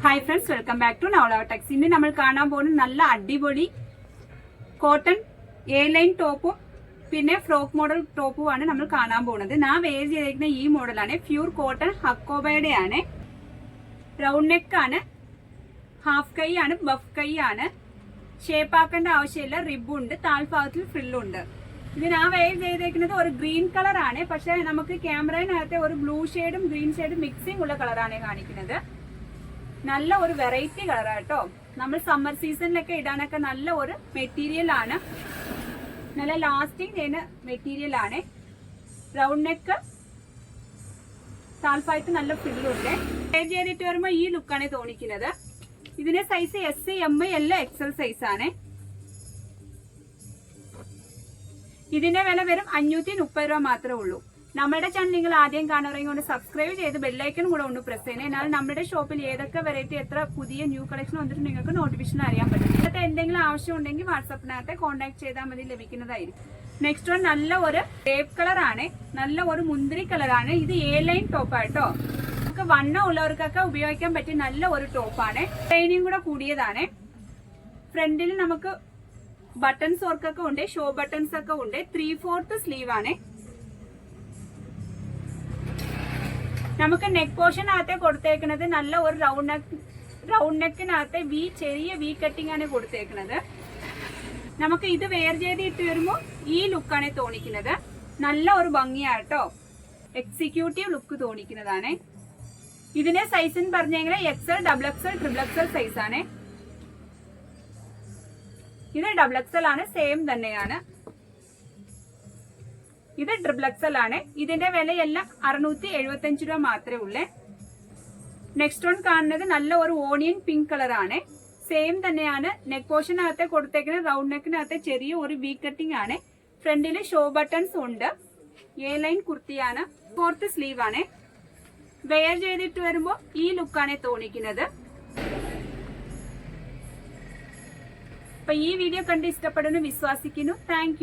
Hi friends welcome back to നവളവ techs ഇന്ന് നമ്മൾ കാണാൻ പോകുന്ന നല്ല അടിപൊളി കോട്ടൺ എ ലൈൻ ടോപ്പും പിന്നെ ഫ്രോക്ക് മോഡൽ ടോപ്പുമാണ് നമ്മൾ കാണാൻ പോകുന്നത്. ഞാൻ വെയർ ചെയ്തിരിക്കുന്ന ഈ മോഡലാണ് പ്യൂർ കോട്ടൺ ഹക്കോബയുടെ ആണ്. റൗണ്ട് നെക്ക് ആണ്. ഹാഫ് കൈ ആണ് ബഫ് കൈ ആണ്. ഷേപ്പ് ആക്കേണ്ട ആവശ്യമില്ല റിബുണ്ട് താൽഭാഗത്തിൽ ഫ്രില്ലുണ്ട് ഇത് ഞാൻ വെയർ ചെയ്തേക്കുന്നത് ഒരു ഗ്രീൻ കളറാണ് പക്ഷെ നമുക്ക് ക്യാമറയിനകത്തെ ഒരു ബ്ലൂ ഷെയ്ഡും ഗ്രീൻ ഷെയ്ഡും മിക്സിംഗ് ഉള്ള കളറാണ് കാണിക്കുന്നത്. നല്ല ഒരു വെറൈറ്റി കളർ കേട്ടോ. നമ്മൾ സമ്മർ സീസണിലൊക്കെ ഇടാനൊക്കെ നല്ല ഒരു മെറ്റീരിയൽ ആണ്. നല്ല ലാസ്റ്റിംഗ് ചെയ്യുന്ന മെറ്റീരിയൽ ആണ്. റൗണ്ട് നെക്ക് താൽപ്പായിട്ട് നല്ല ഫില്ലുണ്ട് ചേഞ്ച് ചെയ്തിട്ട് വരുമ്പോൾ ഈ ലുക്കാണ് തോന്നിക്കുന്നത്. ഇതിന്റെ സൈസ് എസ് എം എല്ലാം എക്സൽ സൈസ് ആണ്. ഇതിന്റെ വില വെറും അഞ്ഞൂറ്റി മുപ്പത് രൂപ മാത്രമേ ഉള്ളൂ. നമ്മുടെ ചാനൽ നിങ്ങൾ ആദ്യം കാണുകയും കൊണ്ട് സബ്സ്ക്രൈബ് ചെയ്ത് ബെല്ലൈക്കൺ കൂടെ ഒന്ന് പ്രസ് ചെയ്യണം. എന്നാൽ നമ്മുടെ ഷോപ്പിൽ ഏതൊക്കെ വെറൈറ്റി എത്ര പുതിയ ന്യൂ കളക്ഷൻ വന്നിട്ട് നിങ്ങൾക്ക് നോട്ടിഫിക്കേഷൻ അറിയാൻ പറ്റും. ഇന്നത്തെ എന്തെങ്കിലും ആവശ്യം ഉണ്ടെങ്കിൽ വാട്സപ്പിനകത്ത് കോൺടാക്ട് ചെയ്താൽ മതി ലഭിക്കുന്നതായിരിക്കും. നെക്സ്റ്റ് വൺ നല്ല ഒരു ടേപ്പ് കളർ ആണ്. നല്ല ഒരു മുന്തിരി കളറാണ് ഇത് എ ലൈൻ ടോപ്പ് ആട്ടോ നമുക്ക് വണ്ണം ഉള്ളവർക്കൊക്കെ ഉപയോഗിക്കാൻ പറ്റിയ നല്ല ഒരു ടോപ്പാണ് ട്രെയിനിങ് കൂടെ കൂടിയതാണ്. ഫ്രണ്ടിൽ നമുക്ക് ബട്ടൺസ് വർക്കൊക്കെ ഉണ്ട് ഷോ ബട്ടൺസ് ഒക്കെ ഉണ്ട്. ത്രീ ഫോർത്ത് സ്ലീവ് ആണ്. നമുക്ക് നെക്ക് പോർഷനകത്തെ കൊടുത്തേക്കുന്നത് നല്ല ഒരു റൗണ്ട് നെക്ക് റൗണ്ട് നെക്കിനകത്തെ വി ചെറിയ വി കട്ടിംഗ് ആണ് കൊടുത്തേക്കുന്നത് നമുക്ക് ഇത് വെയർ ചെയ്ത് ഇട്ട് വരുമ്പോൾ ഈ ലുക്കാണ് തോന്നിക്കുന്നത് നല്ല ഒരു ഭംഗിയാട്ടോ. എക്സിക്യൂട്ടീവ് ലുക്ക് തോന്നിക്കുന്നതാണ് ഇതിന്റെ സൈസ് എന്ന് പറഞ്ഞെങ്കിൽ XL double XL triple XL size ആണ്. ഇത് ഡബിൾ എക്സൽ ആണ് സെയിം തന്നെയാണ്. ഇത് ട്രിപ്പിൾ എക്സൽ ആണ് ഇതിന്റെ വിലയെല്ലാം അറുന്നൂറ്റി എഴുപത്തി രൂപ മാത്രമേ ഉള്ളേ. നെക്സ്റ്റ് വൺ കാണുന്നത് നല്ല ഒരു ഓണിയൻ പിങ്ക് കളർ ആണ്. സെയിം തന്നെയാണ്. നെക്ക് പോഷനകത്തെ കൊടുത്തേക്കുന്ന റൗണ്ട് നെക്കിനകത്ത് ചെറിയ ഒരു വി കട്ടിംഗ് ആണ്. ഫ്രണ്ടിൽ ഷോ ബട്ടൺസ് ഉണ്ട്. എ ലൈൻ കുർത്തിയാണ്. ഫോർത്ത് സ്ലീവ് ആണ്. വെയർ ചെയ്തിട്ട് വരുമ്പോൾ ഈ ലുക്കാണ് തോന്നിക്കുന്നത്. അപ്പൊ ഈ വീഡിയോ കണ്ട് ഇഷ്ടപ്പെടുന്നു വിശ്വസിക്കുന്നു. താങ്ക്